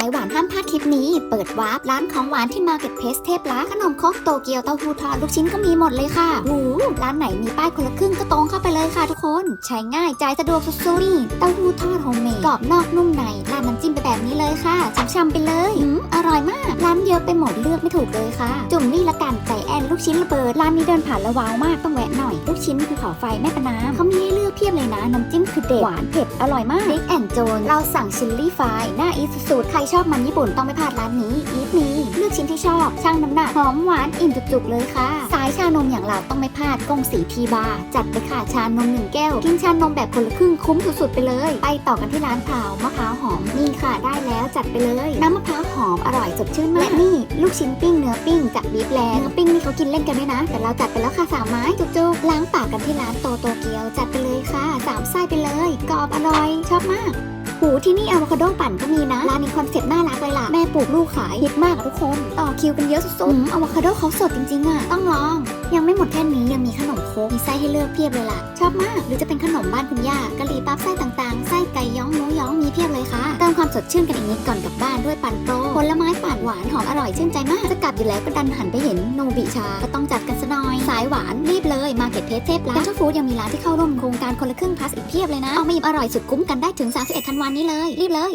ายหวานห้ามพลาดคลิปนี้ เปิดวาร์ปร้านของหวานที่มาเก็ตเพสเทพร้านขนมครกโตเกียวเต้าหู้ทอดลูกชิ้นก็มีหมดเลยค่ะหูร้านไหนมีป้ายคนละครึ่งก็ตรงเข้าไปเลยค่ะทุกคน ใช้ง่ายจ่ายสะดวกสุดๆนี่เต้าหู้ทอดโฮมเมดกรอบนอกนุ่มในราดน้ำจิ้มไปแบบนี้เลยค่ะช่ำๆไปเลยอืมอร่อยมากร้านเย อะไปหมดเลือกไม่ถูกเลยค่ะ จุ่มนี่ละกันไก่แอนลูกชิ้นระเบิดร้านนี้เดินผ่านล้วว้าวมากต้องแวะหน่อย ลูกชิ้นภูเขาไฟแม่ปนาวเขามีให้เลือกเพียบเลยนะน้ำจิ้มคือเด็ดหวานเผ็ดอร่อยมากเด็กแอนโจนเราสั่งชิลลี่ไฟหน้าอีสสูตรใครชอบมันญี่ปุ่นต้องไม่พลาดร้านนี้อีฟมีเลือกชิ้นที่ชอบช่างน้ำหนักหอมหวานอิ่มจุกๆเลยค่ะสายชานมอย่างเราต้องไม่พลาดกงสีทีบาร์จัดไปค่ะชานมหนึ่งแก้วกินชานมแบบคนละครึ่งคุ้มสุดๆไปเลย ไปต่อกันที่ร้านเผามะพร้าวหอมนี่ค่ะได้แล้ว จัดไปเลย น้ำมะพร้าวหอมอร่อยสดชื่นมากและนี่ลูกชิ้นปิ้งเนื้อปิ้งจากบีฟแลนด์เนื้อปิ้งนี่เขากินเล่นกันด้วยนะ แต่เราจัดไปแล้วค่ะสามไม้จุกๆล้างปากกันที่ร้านโตโตเกียว จัดไปเลยค่ะสามไส้ไปเลยกรอบอร่อย ชอบมากหูที่นี่อะโวคาโดปั่นก็มีนะ ร้านนี้คอนเซ็ปต์น่ารักเลยล่ะ แม่ปลูกลูกขายฮิตมากอะทุกคน ต่อคิวกันเยอะสุดๆอืมอะโวคาโดเขาสดจริงๆอะต้องลอง ยังไม่หมดแค่นี้ยังมีขนมโคกมีไส้ให้เลือกเพียบเลยล่ะ ชอบมาก หรือจะเป็นขนมบ้านคุณย่ากะหรี่ปั๊บไส้ต่างๆ ไส้ไก่ย้องหมูย้องมีเพียบเลยค่ะ เติมความสดชื่นกันอีกนิดก่อนกลับบ้านด้วยปั่นโปรผลไม้ปั่นหวานหอมอร่อยชื่นใจมาก จะกลับอยู่แล้วก็ดันหันไปเห็นโนบิชา ก็ต้องจัดกันซะหน่อย สายหวานรีบเลยมาเก็ตเพจเทพร้านเจ้าฟู้ดยังมีร้านที่เข้าร่วมโครงการคนละครึ่งพลัสอีกเพียบเลยนะ เอามาอิ่มอร่อยสุดคุ้มกันได้ถึง 31 ธันวาคมนี้เลย รีบเลย